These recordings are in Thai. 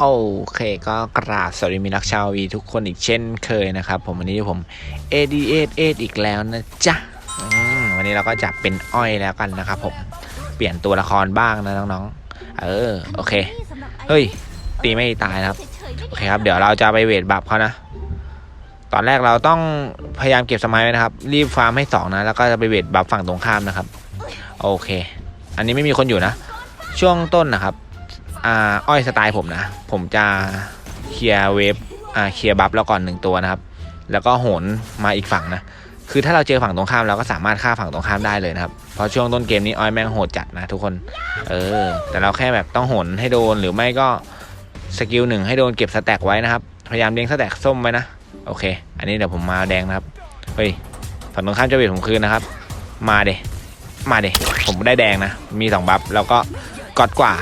โอเคก็กราบสวัสดีมิตรรักชาววีทุกคนอีกเช่นเคยนะครับผมวันนี้ผม AD88 อีกแล้วนะจ๊ะวันนี้เราก็จะเป็นอ้อยแล้วกันนะครับผมเปลี่ยนตัวละครบ้างนะน้องๆ เออโอเค เฮ้ย ตีไม่ตายนะครับ โอเคครับ เดี๋ยวเราจะไปเวทบัฟเขานะ ตอนแรกเราต้องพยายามเก็บสมัยไว้นะครับ รีบฟาร์มให้สองนะ แล้วก็จะไปเวทบัฟฝั่งตรงข้ามนะครับ โอเค อันนี้ไม่มีคนอยู่นะ ช่วงต้นนะครับ อ่าอ้อยสไตล์ผมนะ ผมจะเคลียร์เวฟอ่าเคลียร์บัฟแล้วก่อนหนึ่งตัวนะครับ แล้วก็โหนมาอีกฝั่งนะคือถ้าเราเจอฝั่งตรงข้ามเราก็สามารถฆ่าฝั่งตรงข้ามได้เลยนะครับ เพราะช่วงต้นเกมนี้อ้อยแม่งโหดจัดนะทุกคน เออ แต่เราแค่แบบต้องโหนให้โดนหรือไม่ก็สกิลหนึ่งให้โดนเก็บสแต็กไว้นะครับ พยายามเลี้ยงสแต็กส้มไว้นะ โอเค อันนี้เดี๋ยวผมมาแดงนะครับ เฮ้ย ฝั่งตรงข้ามจะเวทผมคืนนะครับ มาเดมาเดผมได้แดงนะ มีสองบัฟแล้วก็กอดกว่า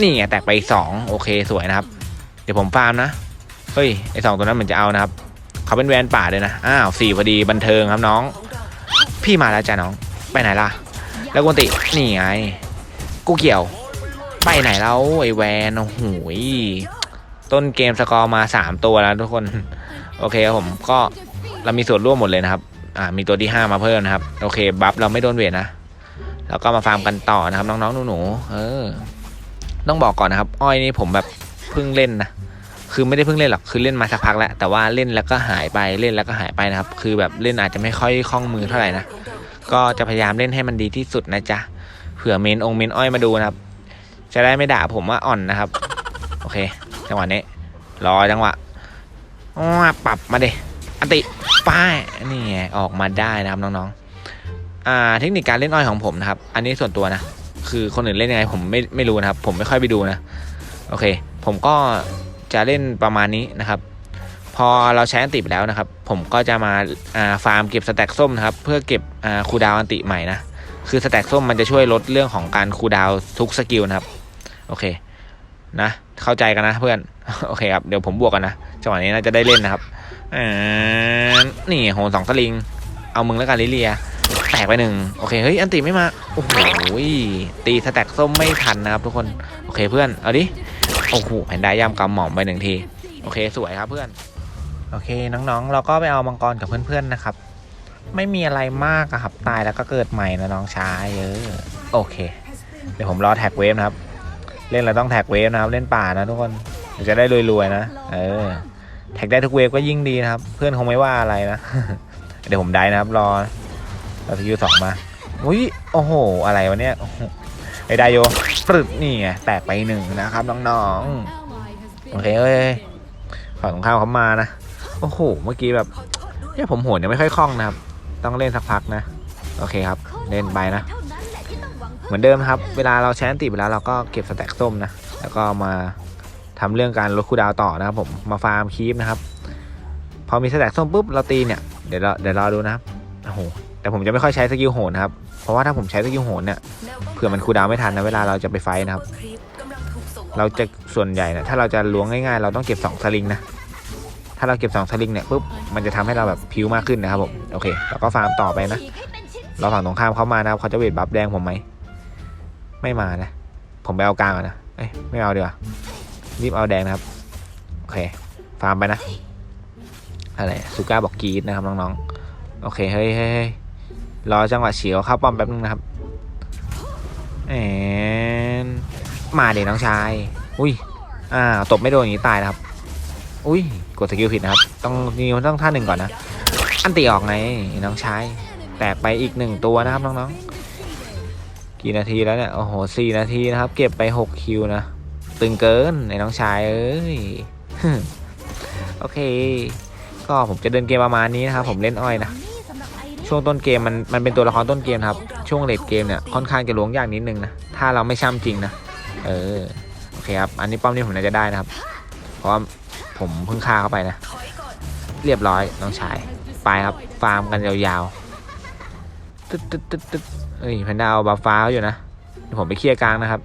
นี่ไงแตกไปอีกสองโอเคสวยนะครับ เดี๋ยวผมฟาร์มนะ เฮ้ยไอสองตัวนั้นเหมือนจะเอานะครับ เขาเป็นแวนป่าเลยนะ อ้าวสี่พอดีบันเทิงครับน้อง พี่มาแล้วจ้ะน้อง ไปไหนล่ะ แล้วกวนติ นี่ไง กูเกี่ยว ไปไหนแล้วไอแวนโอ้โหยต้นเกมสกอร์มาสามตัวแล้วทุกคน โอเคครับผมก็เรามีส่วนร่วมหมดเลยนะครับ อ่า มีตัวที่ห้ามาเพิ่มนะครับ โอเค บัฟเราไม่โดนเวทนะ แล้วก็มาฟาร์มกันต่อนะครับน้องๆหนูๆ เออ ต้องบอกก่อนนะครับ อ้อยนี่ผมแบบเพิ่งเล่นนะคือไม่ได้เพิ่งเล่นหรอกคือเล่นมาสักพักแล้วแต่ว่าเล่นแล้วก็หายไปเล่นแล้วก็หายไปนะครับ คือแบบเล่นอาจจะไม่ค่อยคล่องมือเท่าไหร่นะก็จะพยายามเล่นให้มันดีที่สุดนะจ๊ะเผื่อเมนองเมนอ้อยมาดูนะครับ จะได้ไม่ด่าผมว่าอ่อนนะครับ โอเค จังหวะนี้รอจังหวะอ้อปรับมาเดอันติป้ายนี่ไงออกมาได้นะครับน้องๆอ่าเทคนิคการเล่นอ้อยของผมนะครับ อันนี้ส่วนตัวนะ คือคนอื่นเล่นยังไงผมไม่ไม่รู้นะครับ ผมไม่ค่อยไปดูนะ โอเค ผมก็จะเล่นประมาณนี้นะครับ พอเราใช้อันติไปแล้วนะครับ ผมก็จะมาาฟาร์มเก็บสแต็กส้มนะครับ เพื่อเก็บคูดาวอันติใหม่นะ คือสแต็กส้มมันจะช่วยลดเรื่องของการคูดาวทุกสกิลนะครับ โอเค นะ เข้าใจกันนะเพื่อน โอเคครับ เดี๋ยวผมบวกกันนะจังหวะนี้น่าจะได้เล่นนะครับอนี่โหนสองสลิง เอามึงแล้วกันลิเลีย แตกไปหนึ่งโอเคเฮ้ยอันติไม่มาโอ้โหตีสแต็กส้มไม่ทันนะครับทุกคนโอเคเพื่อนเอาดิโอ้โหแผ่นได้ย่ำกำหม่อมไปหนึ่งทีโอเคสวยครับเพื่อน โอเคน้องๆ เราก็ไปเอามังกรกับเพื่อนๆนะครับ ไม่มีอะไรมากอะครับตายแล้วก็เกิดใหม่นะน้องชายเออโอเค เดี๋ยวผมรอแท็กเวฟนะครับ เล่นเราต้องแท็กเวฟนะครับ เล่นป่านะทุกคนจะได้รวยๆนะเออแท็กได้ทุกเวฟก็ยิ่งดีนะครับ เพื่อนคงไม่ว่าอะไรนะ เดี๋ยวผมได้นะครับรอ เราสกิลสองมาอุ้ยโอ้โห อะไรวะเนี่ยไอ้ไดโยปรึดนี่ไงแตกไปหนึ่งนะครับน้องๆ โอเคเอ้ยฝั่งตรงข้ามเขามานะ โอ้โห เมื่อกี้แบบเนี่ยผมโหนยังไม่ค่อยคล่องนะครับ ต้องเล่นสักพักนะ โอเคครับ เล่นไปนะ เหมือนเดิมครับ เวลาเราใช้อันติไปแล้วเราก็เก็บสแต็กส้มนะ แล้วก็มาทำเรื่องการลดคูดาวต่อนะครับผม มาฟาร์มคีปนะครับ พอมีสแต็กส้มปุ๊บเราตีเนี่ย เดี๋ยวเราเดี๋ยวรอดูนะครับ โอ้โห แต่ผมจะไม่ค่อยใช้สกิลโหนนะครับ เพราะว่าถ้าผมใช้สกิลโหนเนี่ยเผื่อมันคูลดาวไม่ทันนะเวลาเราจะไปไฟนะครับ เราจะส่วนใหญ่นะถ้าเราจะล้วงง่ายๆ เราต้องเก็บ2สลิงนะถ้าเราเก็บ2สลิงเนี่ยปุ๊บมันจะทำให้เราแบบพิวมากขึ้นนะครับผมโอเคแล้วก็ฟาร์มต่อไปนะ เราฝั่งตรงข้ามเขามานะครับเขาจะเวทบัฟแดงผมไหมไม่มานะ ผมไปเอากลางก่อนนะเอ้ยไม่เอาดีกว่ารีบเอาแดงนะครับโอเคฟาร์มไปนะอะไรซูก้าบอกกรีดนะครับน้องๆโอเคเฮ้ยเฮ้ย รอจังหวะเฉียวเข้าป้อมแป๊บนึงนะครับแอนมาเด็น้องชาย อุ้ย อ่า ตบไม่โดนอย่างนี้ตายนะครับ อุ้ย กดสกิลผิดนะครับ ต้องนี่มันต้องท่าหนึ่งก่อนนะ อันตีออกไงน้องชาย แตกไปอีกหนึ่งตัวนะครับน้องๆ กี่นาทีแล้วเนี่ย โอ้โหสี่นาทีนะครับ เก็บไปหกคิวนะ ตึงเกินไอ้น้องชาย เอ้ย โอเค ก็ผมจะเดินเกมประมาณนี้นะครับ ผมเล่นอ้อยนะ ช่วงต้นเกมมันมันเป็นตัวละครต้นเกมครับ ช่วงเลดเกมเนี่ยค่อนข้างจะล้วงยากนิดนึงนะ ถ้าเราไม่ช่ำจริงนะ เออ โอเคครับ อันนี้ป้อมนี้ผมน่าจะได้นะครับ เพราะว่าผมเพิ่งฆ่าเข้าไปนะ เรียบร้อยน้องชาย ไปครับ ฟาร์มกันยาวๆ ตึ๊ดตึ๊ดตึ๊ดตึ๊ดเอ้ยแพนด้าเอาบัฟฟ้าอยู่นะผมไปเคลียร์กลางนะครับ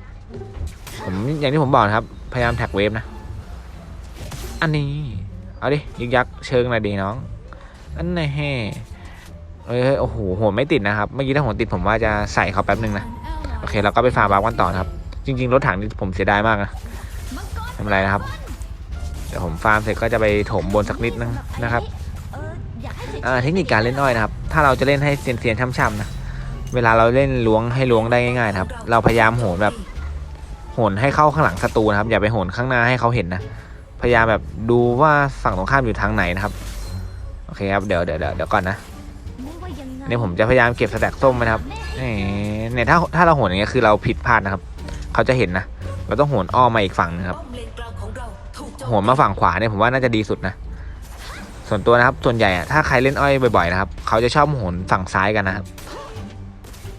ผมอย่างที่ผมบอกนะครับ พยายามแท็กเวฟนะ อันนี้ เอาดิยึกยักเชิงหน่อยดีน้อง อันไหนแห่ เอ้ยโอ้โหโหนไม่ติดนะครับ เมื่อกี้ถ้าโหนติดผมว่าจะใส่เขาแป๊บนึงนะ โอเคเราก็ไปฟาร์มบัฟกันต่อนะครับ จริง ๆ รถถังนี่ผมเสียดายมากนะทำอะไรนะครับ เดี๋ยวผมฟาร์มเสร็จก็จะไปถมบนสักนิดนึงนะครับเทคนิคการเล่นอ้อยนะครับ ถ้าเราจะเล่นให้เซียนๆช่ำๆนะ เวลาเราเล่นล้วงให้ล้วงได้ง่ายๆนะครับ เราพยายามโหนแบบโหนให้เข้าข้างหลังศัตรูนะครับ อย่าไปโหนข้างหน้าให้เขาเห็นนะ พยายามแบบดูว่าฝั่งตรงข้ามอยู่ทางไหนนะครับ โอเคครับ เดี๋ยวเดี๋ยวเดี๋ยวก่อนนะ นนี้ผมจะพยายามเก็บสแต็กส้มนะครับเนี่ยถ้าถ้าเราโหนอย่างเงี้ยคือเราผิดพลาดนะครับ เขาจะเห็นนะ เราต้องโหนอ้อมมาอีกฝั่งนึงครับโหนมาฝั่งขวาเนี่ยผมว่าน่าจะดีสุดนะ ส่วนตัวนะครับ ส่วนใหญ่อะถ้าใครเล่นอ้อยบ่อยๆนะครับ เขาจะชอบโหนฝั่งซ้ายกันนะครับ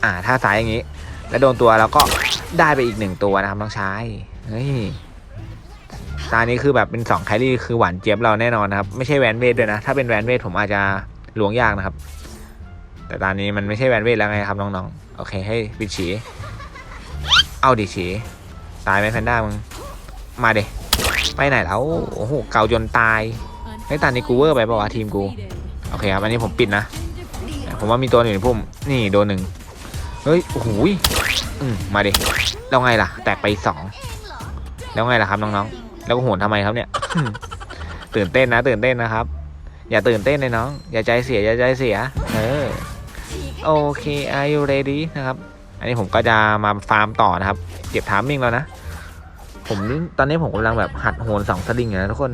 อ่า ถ้าซ้ายอย่างนี้ แล้วโดนตัวแล้วก็ได้ไปอีกหนึ่งตัวนะครับน้องชายเฮ้ยตานี้คือแบบเป็นสองแครี่คือหวานเจี๊ยบเราแน่นอนนะครับ ไม่ใช่แวนเวทด้วยนะ ถ้าเป็นแวนเวทผมอาจจะหลวงยากนะครับ แต่ตอนนี้มันไม่ใช่แวนเวทแล้วไงครับน้องๆ โอเคให้วิดฉี เอาดิฉี ตายไหมแพนด้ามึง มาเดไปไหนแล้ว โอ้โห เกาจนตายไอ้ตอนนี้กูเวอร์ไปปะวะทีมกู โอเคครับ อันนี้ผมปิดนะ ผมว่ามีตัวหนึ่งในพุ่ม นี่โดนหนึ่ง เฮ้ย โอ้โหอืมมาดิแล้วไงล่ะ แตกไปสองแล้วไงล่ะครับน้องๆ แล้วก็โหนทำไมครับเนี่ย ตื่นเต้นนะ ตื่นเต้นนะครับ อย่าตื่นเต้นเลยน้อง อย่าใจเสีย อย่าใจเสีย เออ โอเค are you ready นะครับ อันนี้ผมก็จะมาฟาร์มต่อนะครับ เก็บทามมิ่งแล้วนะ ผมตอนนี้ผมกำลังแบบหัดโหนสองสลิงอยู่นะทุกคน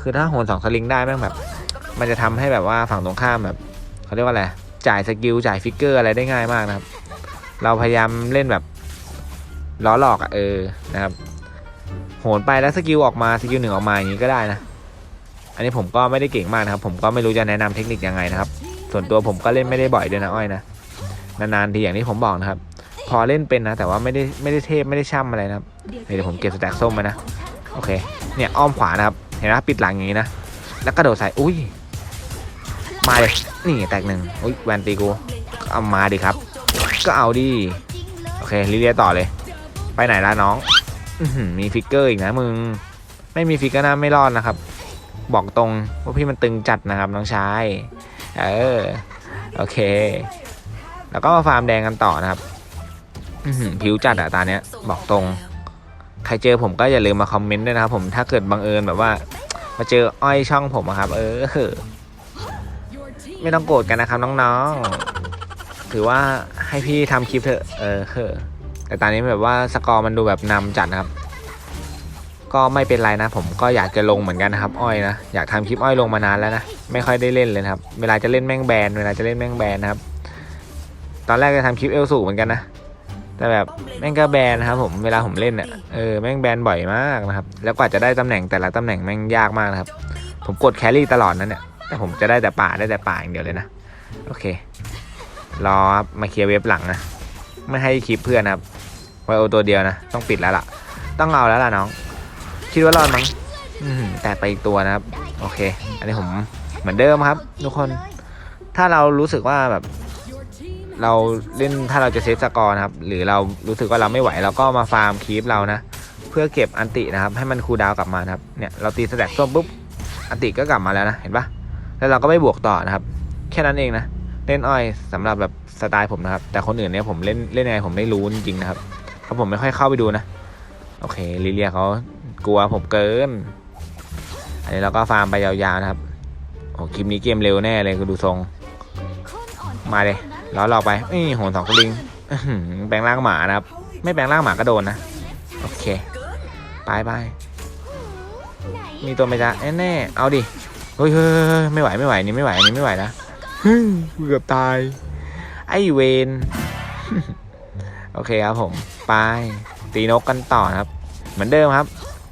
คือถ้าโหนสองสลิงได้แม่งแบบ มันจะทำให้แบบว่าฝั่งตรงข้ามแบบเขาเรียกว่าอะไร จ่ายสกิลจ่ายฟิกเกอร์อะไรได้ง่ายมากนะครับ เราพยายามเล่นแบบล้อหลอกอะเออ นะครับ โหนไปแล้วสกิลออกมาสกิลหนึ่งออกมาอย่างนี้ก็ได้นะ อันนี้ผมก็ไม่ได้เก่งมากนะครับ ผมก็ไม่รู้จะแนะนำเทคนิคยังไงนะครับ ส่วนตัวผมก็เล่นไม่ได้บ่อยด้วยนะอ้อยนะนานๆทีอย่างที่ผมบอกนะครับ พอเล่นเป็นนะ แต่ว่าไม่ได้ไม่ได้เทพไม่ได้ช่ำอะไรนะครับเดี๋ยวผมเก็บสแต็กส้มมานะโอเค เนี่ยอ้อมขวานะครับเห็นไหมปิดหลังอย่างนี้นะแล้วกระโดดใส่อุ้ยมาเลยนี่แตกหนึ่งอุ้ยแวนตีกูเอามาดิครับ ก็เอาดิโอเคลิเลียต่อเลย ไปไหนล่ะน้องมีฟิกเกอร์อีกนะมึง ไม่มีฟิกเกอร์น้าไม่รอดนะครับ บอกตรงว่าพี่มันตึงจัดนะครับน้องชาย เออ โอเค แล้วก็มาฟาร์มแดงกันต่อนะครับผิวจัดอะตาเนี้ย บอกตรง ใครเจอผมก็อย่าลืมมาคอมเมนต์ด้วยนะครับผมถ้าเกิดบังเอิญแบบว่า มาเจออ้อยช่องผมอะครับ เออ ไม่ต้องโกรธกันนะครับน้องๆ ถือว่าให้พี่ทำคลิปเถอะ เออเออแต่ตอนนี้แบบว่าสกอร์มันดูแบบนำจัดนะครับ ก็ไม่เป็นไรนะ ผมก็อยากจะลงเหมือนกันนะครับอ้อยนะอยากทำคลิปอ้อยลงมานานแล้วนะไม่ค่อยได้เล่นเลยครับ เวลาจะเล่นแม่งแบนเวลาจะเล่นแม่งแบนนะครับ ตอนแรกจะทำคลิปเอลสูเหมือนกันนะแต่แบบแม่งก็แบนนะครับผมเวลาผมเล่นเนี่ยเออแม่งแบนบ่อยมากนะครับ แล้วกว่าจะได้ตำแหน่งแต่ละตำแหน่งแม่งยากมากนะครับ ผมกดแครี่ตลอดนั้นเนี่ยแต่ผมจะได้แต่ป่าได้แต่ป่าอย่างเดียวเลยนะโอเครอครับมาเคลียร์เว็บหลังนะไม่ให้คลิปเพื่อนนะครับไวโอตัวเดียวนะ ต้องปิดแล้วล่ะ ต้องเอาแล้วล่ะน้อง คิดว่ารอดมั้งแต่ไปอีกตัวนะครับ โอเค อันนี้ผมเหมือนเดิมครับ ทุกคน ถ้าเรารู้สึกว่าแบบ เราเล่นถ้าเราจะเซฟสกอร์นะครับ หรือเรารู้สึกว่าเราไม่ไหวเราก็มาฟาร์มคีปเรานะ เพื่อเก็บอันตินะครับ ให้มันคูดาวกลับมานะครับ เนี่ยเราตีสแต็กส้มปุ๊บ อันติก็กลับมาแล้วนะ เห็นปะแล้วเราก็ไม่บวกต่อนะครับ แค่นั้นเองนะ เล่นอ้อยสำหรับแบบสไตล์ผมนะครับ แต่คนอื่นเนี่ยผมเล่นเล่นยังไงผมไม่รู้จริงๆนะครับเพราะผมไม่ค่อยเข้าไปดูนะ โอเคลิเลียเขา กลัวผมเกิน อันนี้เราก็ฟาร์มไปยาวๆนะครับ โอ้คลิปนี้เกมเร็วแน่เลยคือดูทรง มาเลยล้อหลอกไปนี่โหนสองสลิงแปลงร่างหมานะครับ ไม่แปลงร่างหมาก็โดนนะ โอเคไปไปมีตัวไหมจ๊ะแน่เอาดิ เฮ้ยเฮ้ยไม่ไหวไม่ไหวนี่ไม่ไหวนี่ไม่ไหวนะเกือบตาย ไอเวนโอเคครับผม ไป ตีนกกันต่อครับ เหมือนเดิมครับ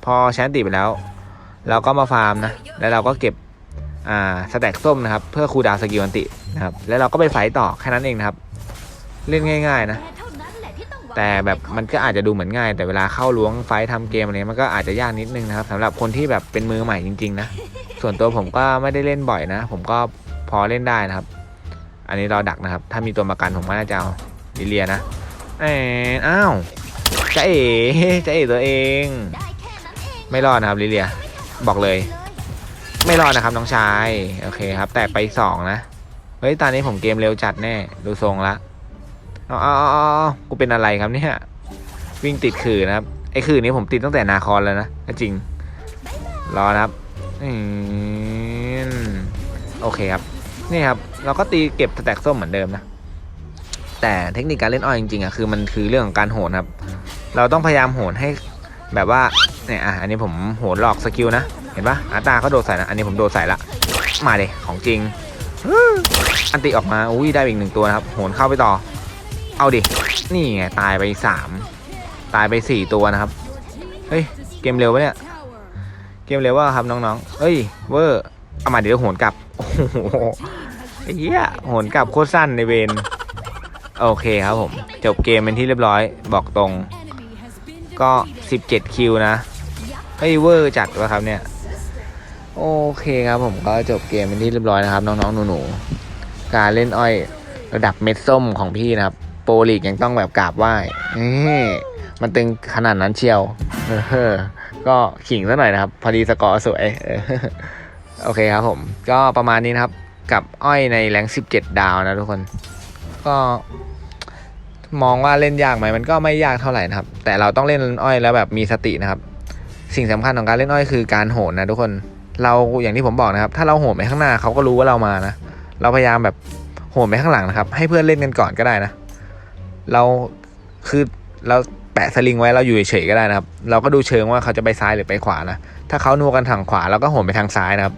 พอแชนตีไปแล้ว เราก็มาฟาร์มนะ แล้วเราก็เก็บอ่าสแต็กส้มนะครับ เพื่อคูดาวสกิลอันตินะครับ แล้วเราก็ไปไฟต์ต่อแค่นั้นเองนะครับ เล่นง่าย ๆนะ แต่แบบมันก็อาจจะดูเหมือนง่าย แต่เวลาเข้าล้วงไฟท์ทำเกมอะไรมันก็อาจจะยากนิดนึงนะครับสำหรับคนที่แบบเป็นมือใหม่จริงๆนะ ส่วนตัวผมก็ไม่ได้เล่นบ่อยนะ ผมก็พอเล่นได้นะครับ อันนี้รอดักนะครับ ถ้ามีตัวประกันผมก็น่าจะเอาลิเลียนะเอออ้าวจะเอ๋จะเอ๋ตัวเอง ไม่รอดนะครับลิเลีย บอกเลย ไม่รอดนะครับน้องชายโอเคครับ แตกไปสองนะเฮ้ยตอนนี้ผมเกมเร็วจัดแน่ดูทรงละเอาเอาเอาเอกูเป็นอะไรครับเนี่ยวิ่งติดขื่อนะครับไอ้ขื่อนี้ผมติดตั้งแต่นาคอนแล้วนะก็จริง รอนะครับอืมโอเคครับนี่ครับ เราก็ตีเก็บแตกส้มเหมือนเดิมนะ แต่เทคนิคการเล่นอ้อยจริงๆอะคือมันคือเรื่องของการโหนครับ เราต้องพยายามโหนให้แบบว่า เนี่ยอะอันนี้ผมโหนหลอกสกิลนะ เห็นปะอาตาเขาโดดใส่นะอันนี้ผมโดดใส่ละ มาเลยของจริงอันติออกมาอุ้ยได้อีกหนึ่งตัวนะครับโหนเข้าไปต่อ เอาดิ นี่ไงตายไปสามตายไปสี่ตัวนะครับ เฮ้ยเกมเร็วปะเนี่ย เกมเร็วว่าครับน้องๆเอ้ยเวอร์เอามาเดี๋ยวโหนกลับโอ้โหเหี้ยโหนกลับโคตรสั้นในเวนโอเคครับผม จบเกมเป็นที่เรียบร้อยบอกตรงก็ 17 คิวนะ ฮ้ยเวอร์จัดวะครับเนี่ย โอเคครับผมก็จบเกมเป็นที่เรียบร้อยนะครับ น้องๆหนูๆการเล่นอ้อยระดับเม็ดส้มของพี่นะครับ โปรลีกยังต้องแบบกราบไหว้มันตึงขนาดนั้นเชียวเออก็ขิงซะหน่อยนะครับ พอดีสกอร์สวยโอเคครับผม ก็ประมาณนี้นะครับ กับอ้อยในแรง 17 ดาวนะทุกคน ก็มองว่าเล่นยากไหมมันก็ไม่ยากเท่าไหร่นะครับ แต่เราต้องเล่นอ้อยแล้วแบบมีสตินะครับ สิ่งสำคัญของการเล่นอ้อยคือการโหนนะทุกคนเราอย่างที่ผมบอกนะครับ ถ้าเราโหนไปข้างหน้าเขาก็รู้ว่าเรามานะเราพยายามแบบโหนไปข้างหลังนะครับ ให้เพื่อนเล่นกันก่อนก็ได้นะ เราคือเราแปะสลิงไว้เราอยู่เฉยๆก็ได้นะครับ เราก็ดูเชิงว่าเขาจะไปซ้ายหรือไปขวานะ ถ้าเขานัวกันทางขวาเราก็โหนไปทางซ้ายนะครับ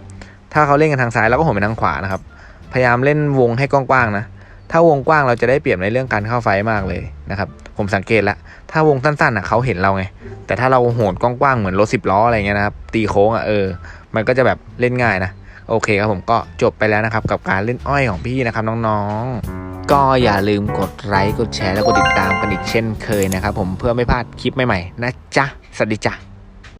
ถ้าเขาเล่นกันทางซ้ายเราก็โหนไปทางขวานะครับ พยายามเล่นวงให้กว้างๆนะ ถ้าวงกว้างเราจะได้เปรียบในเรื่องการเข้าไฟมากเลยนะครับผมสังเกตแล้วถ้าวงสั้นๆอะเขาเห็นเราไง แต่ถ้าเราโหนกว้างๆเหมือนรถสิบล้ออะไรเงี้ยนะครับตีโค้งอะเออ มันก็จะแบบเล่นง่ายนะโอเคครับผมก็จบไปแล้วนะครับ กับการเล่นอ้อยของพี่นะครับน้องๆ ก็อย่าลืมกดไลค์กดแชร์และกดติดตามกันอีกเช่นเคยนะครับผมเพื่อไม่พลาดคลิปใหม่ๆนะจ๊ะสวัสดีจ้ะ